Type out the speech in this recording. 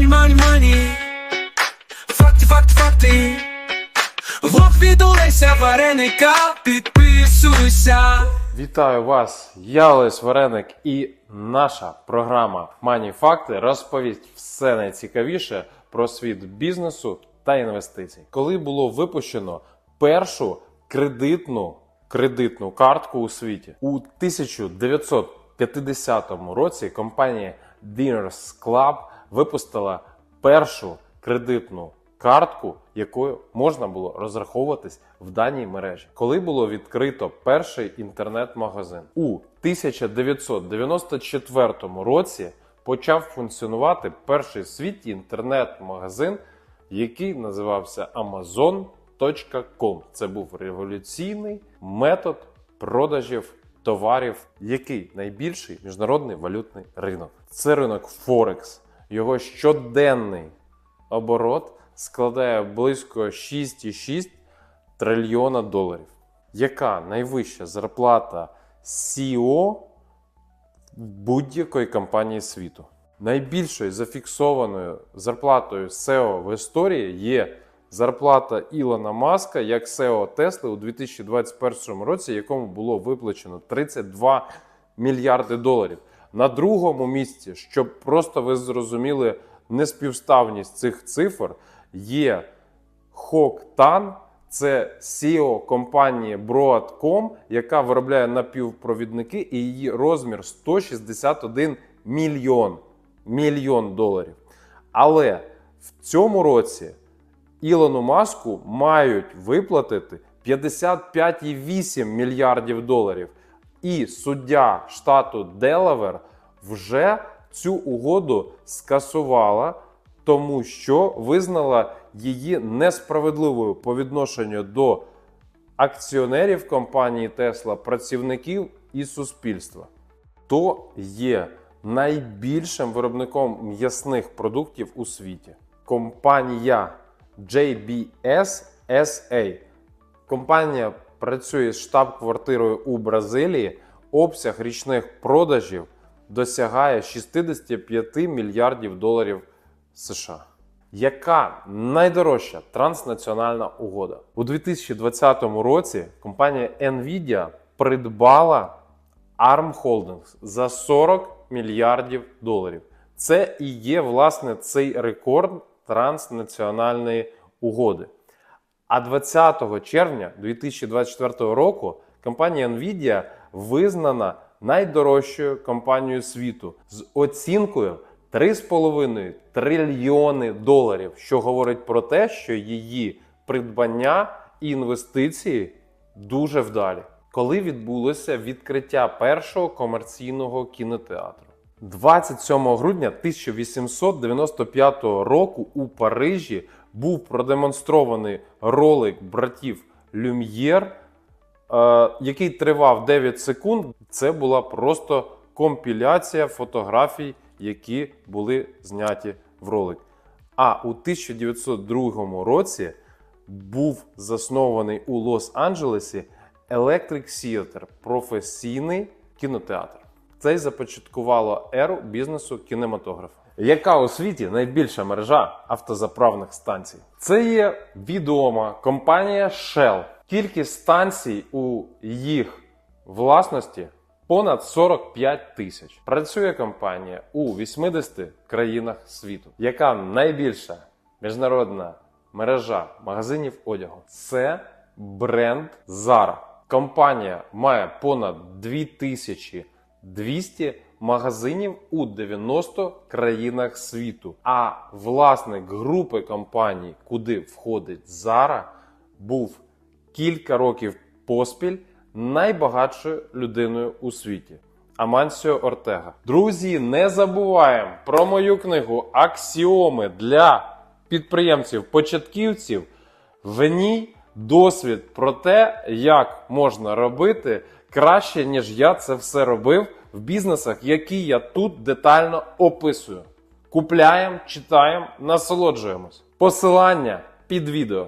Мані, мані, мані. Факти, факти, факти. Лоб відулися вареника, підписуйся. Вітаю вас! Я Олесь Вареник і наша програма Мані Факти розповість все найцікавіше про світ бізнесу та інвестицій. Коли було випущено першу кредитну кредитну картку у світі у 1950 році компанія Diners Club випустила першу кредитну картку, якою можна було розраховуватись в даній мережі. Коли було відкрито перший інтернет-магазин у 1994 році почав функціонувати перший в світі інтернет-магазин, який називався Amazon.com. Це був революційний метод продажів товарів, який найбільший міжнародний валютний ринок. Це ринок Форекс. Його щоденний оборот складає близько 6,6 трильйона доларів. Яка найвища зарплата CEO будь-якої компанії світу? Найбільшою зафіксованою зарплатою SEO в історії є зарплата Ілона Маска як SEO Тесли у 2021 році, якому було виплачено 32 мільярди доларів. На другому місці, щоб просто ви зрозуміли неспівставність цих цифр, є Хок Тан. Це CEO компанії Broadcom, яка виробляє напівпровідники, і її розмір 161 мільйон, мільйон доларів. Але в цьому році Ілону Маску мають виплатити 55,8 мільярдів доларів. І суддя штату Делавер вже цю угоду скасувала, тому що визнала її несправедливою по відношенню до акціонерів компанії Тесла, працівників і суспільства. Хто є найбільшим виробником м'ясних продуктів у світі? Компанія JBS SA. Компанія працює з штаб-квартирою у Бразилії. Обсяг річних продажів досягає 65 мільярдів доларів США. Яка найдорожча транснаціональна угода? У 2020 році компанія Nvidia придбала ARM Holdings за 40 мільярдів доларів. Це і є власне цей рекорд транснаціональної угоди. А 20 червня 2024 року компанія Nvidia визнана найдорожчою компанією світу з оцінкою 3,5 трильйони доларів, що говорить про те, що її придбання і інвестиції дуже вдалі. Коли відбулося відкриття першого комерційного кінотеатру? 27 грудня 1895 року у Парижі був продемонстрований ролик братів Люм'єр, е, який тривав 9 секунд. Це була просто компіляція фотографій, які були зняті в ролик. А у 1902 році був заснований у Лос-Анджелесі Electric Theater – професійний кінотеатр. Це й започаткувало еру бізнесу кінематографа. Яка у світі найбільша мережа автозаправних станцій? Це є відома компанія Shell. Кількість станцій у їх власності понад 45 тисяч. Працює компанія у 80 країнах світу. Яка найбільша міжнародна мережа магазинів одягу? Це бренд Zara. Компанія має понад 2200 магазинів у 90 країнах світу. А власник групи компаній, куди входить Zara, був кілька років поспіль найбагатшою людиною у світі. Амансіо Ортега. Друзі, не забуваємо про мою книгу Аксіоми для підприємців-початківців. В ній досвід про те, як можна робити краще, ніж я це все робив в бізнесах, які я тут детально описую. Купляємо, читаємо, насолоджуємось. Посилання під відео.